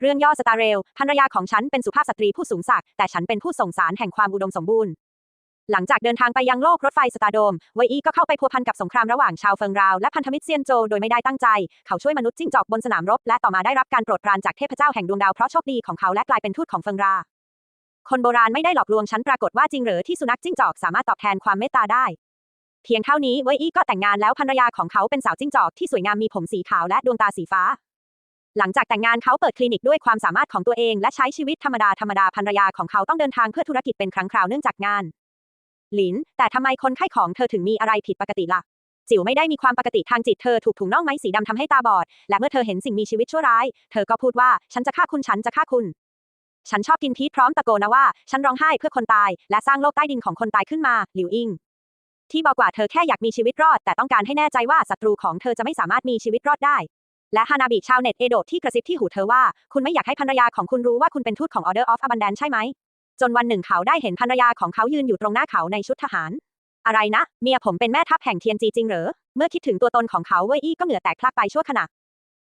เรื่องย่อสตาร์เรลภรรยาของฉันเป็นสุภาพสตรีผู้สูงศักดิ์แต่ฉันเป็นผู้ส่งสารแห่งความอุดมสมบูรณ์ หลังจากเดินทางไปยังโลกรถไฟสตาร์โดมเวอี้ก็เข้าไปพัวพันกับสงครามระหว่างชาวเฟิงราวและพันธมิตรเซียนโจโดยไม่ได้ตั้งใจ เขาช่วยมนุษย์จิ้งจอกบนสนามรบ และต่อมาได้รับการโปรดปรานจากเทพเจ้าแห่งดวงดาวเพราะโชคดีของเขาและกลายเป็นทูตของเฟิงรา คนโบราณไม่ได้หลอกลวงฉันปรากฏว่าจริงหรือที่สุนัขจิ้งจอกสามารถตอบแทนความเมตตาได้เพียงเท่านี้เวอี้ก็แต่งงานแล้วภรรยาของเขาเป็นสาวจิ้งจอกที่สวยงามมีผมสีขาวและดวงตาสีฟ้า หลังจากแต่งงานเขาเปิดคลินิกด้วยความสามารถของตัวเอง และใช้ชีวิตธรรมดาธรรมดาภรรยาของเขาต้องเดินทางเพื่อธุรกิจเป็นครั้งคราวเนื่องจากงาน หลิน แต่ทำไมคนไข้ของเธอถึงมีอะไรผิดปกติล่ะ จิ๋วไม่ได้มีความปกติทางจิตเธอถูกถุงน่องไม้สีดำทำให้ตาบอด และเมื่อเธอเห็นสิ่งมีชีวิตชั่วร้าย เธอก็พูดว่าฉันจะฆ่าคุณฉันจะฆ่าคุณ ฉันชอบกินพีชพร้อมตะโกนนะว่า ฉันร้องไห้เพื่อคนตาย และสร้างโลกใต้ดินของคนตายขึ้นมา หลิวอิงที่บอกว่าเธอแค่อยากมีชีวิตรอด แต่ต้องการให้แน่ใจว่าศัตรูของเธอจะไม่สามารถมีชีวิตรอดได้ และฮานาบิชาวเน็ตเอโดะที่กระซิบที่หูเธอว่า คุณไม่อยากให้ภรรยาของคุณรู้ว่าคุณเป็นทูตของ Order of Abundance ใช่ไหม จนวันหนึ่งเขาได้เห็นภรรยาของเขายืนอยู่ตรงหน้าเขาในชุดทหาร อะไรนะ เมียผมเป็นแม่ทัพแห่งเทียนจีจริงเหรอ เมื่อคิดถึงตัวตนของเขาเว่ยอี้ก็เหงื่อแตกพลักไปชั่วขณะ